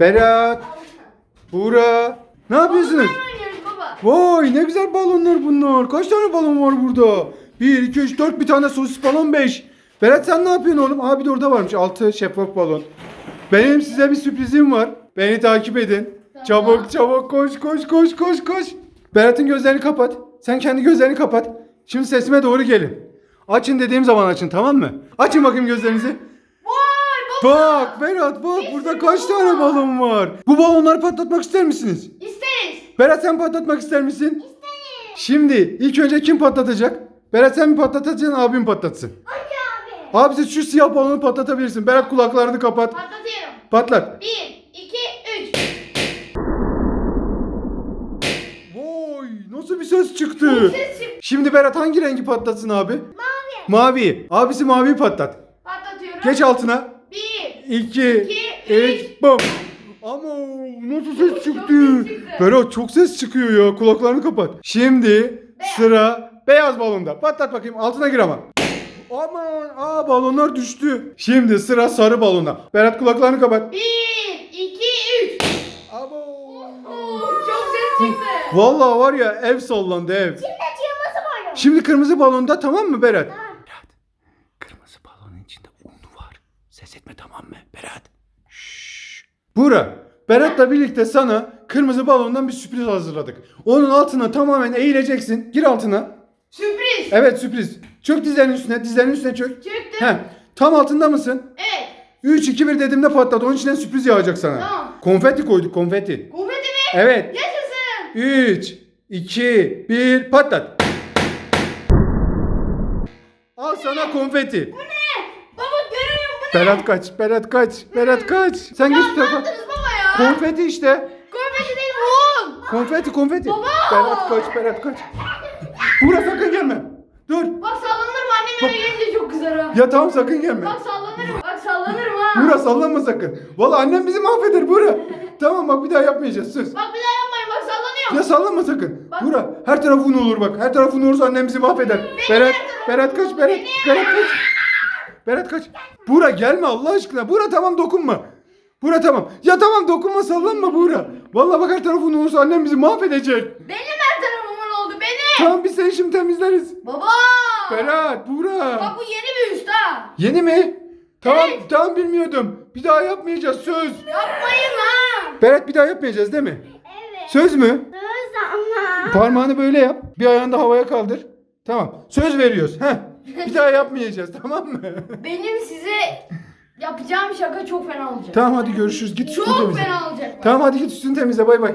Berat. Buğra. Ne yapıyorsunuz? Vay ne güzel balonlar bunlar. Kaç tane balon var burada? 1, 2, 3, 4 bir tane sosis balon 5. Berat sen ne yapıyorsun oğlum? Abi de orada varmış 6 şeffaf balon. Benim size bir sürprizim var. Beni takip edin. Tamam. Çabuk çabuk koş koş koş koş koş. Berat'ın gözlerini kapat. Sen kendi gözlerini kapat. Şimdi sesime doğru gelin. Açın dediğim zaman açın tamam mı? Açın bakayım gözlerinizi. Bak Berat bak burada kaç tane balon var. Bu balonları patlatmak ister misiniz? İsteriz. Berat sen patlatmak ister misin? İsteriz. Şimdi ilk önce kim patlatacak? Berat sen mi patlatacaksın abim patlatsın. Hadi abi. Abi sen şu siyah balonu patlatabilirsin. Berat kulaklarını kapat. Patlatıyorum. Patlat. Bir, iki, üç. Vay nasıl bir ses çıktı? Ses çıktı. Şimdi Berat hangi rengi patlatsın abi? Mavi. Mavi. Abisi mavi patlat. Patlatıyorum. Geç altına. Bir. 2 İki, 3 bum. Ama nasıl ses çıktı? Berat çok ses çıkıyor ya. Kulaklarını kapat. Şimdi sıra beyaz balonda. Patlat bakayım. Altına gir ama. Aman aa balonlar düştü. Şimdi sıra sarı balonda. Berat kulaklarını kapat. Bir, iki, üç. Abo. Oo, çok ses çıktı. Vallahi var ya ev sallandı ev. Şimdi çığması var. Şimdi kırmızı balonda tamam mı Berat? Berat. Kırmızı balonun içinde un. Ses etme tamam mı Berat? Şşş. Bura. Berat'la birlikte sana kırmızı balondan bir sürpriz hazırladık. Onun altına tamamen eğileceksin. Gir altına. Sürpriz. Evet sürpriz. Çök dizlerinin üstüne. Dizlerinin üstüne çök. Çıktı. Heh. Tam altında mısın? Evet. 3, 2, 1 dediğimde patlat. Onun içinden sürpriz yağacak sana. Tamam. Konfeti koyduk konfeti. Konfeti mi? Evet. Yaşasın. 3, 2, 1 patlat. Al sana konfeti. Bu ne? Baba görüyorum bu ne? Berat kaç, Berat kaç, Berat kaç. Sen ne tarafa. yaptınız baba ya? Konfeti işte. Konfeti değil bu. Konfeti, konfeti. Baba! Berat kaç, Berat kaç. Buraya sakın gelme. Dur. Bak sallanırım annem eve gelince çok kızar ha. Ya tamam sakın gelme. Bak sallanırım. Bak sallanırım ha. Bura sallanma sakın. Valla annem bizi mahveder Bura. Tamam bak bir daha yapmayacağız söz. Bak bir daha yapmayın bak sallanıyor. Ya sallanma sakın. Bak. Bura her tarafın olur bak. Her tarafın olursa annem bizi mahveder. Berat, Berat kaç, Berat, Berat kaç. Berat kaç. Bura gelme Allah aşkına. Bura tamam dokunma. Bura tamam. Ya tamam dokunma sallanma Bura. Vallahi bak her tarafın olursa annem bizi mahvedecek. Benim her tarafımın oldu benim. Tamam biz seni şimdi temizleriz. Baba. Berat, Bura. Bak bu yeni bir üst ha. Yeni mi? Tamam, Evet. tamam bilmiyordum. Bir daha yapmayacağız söz. Yapmayın ha. Berat bir daha yapmayacağız değil mi? Evet. Söz mü? Söz ama. Parmağını böyle yap. Bir ayağını da havaya kaldır. Tamam. Söz veriyoruz. Heh. Bir daha yapmayacağız tamam mı? Benim size yapacağım şaka çok fena olacak. tamam hadi görüşürüz. Git üstünü Çok temizle. fena olacak. Tamam hadi git üstünü temizle. Bay bay.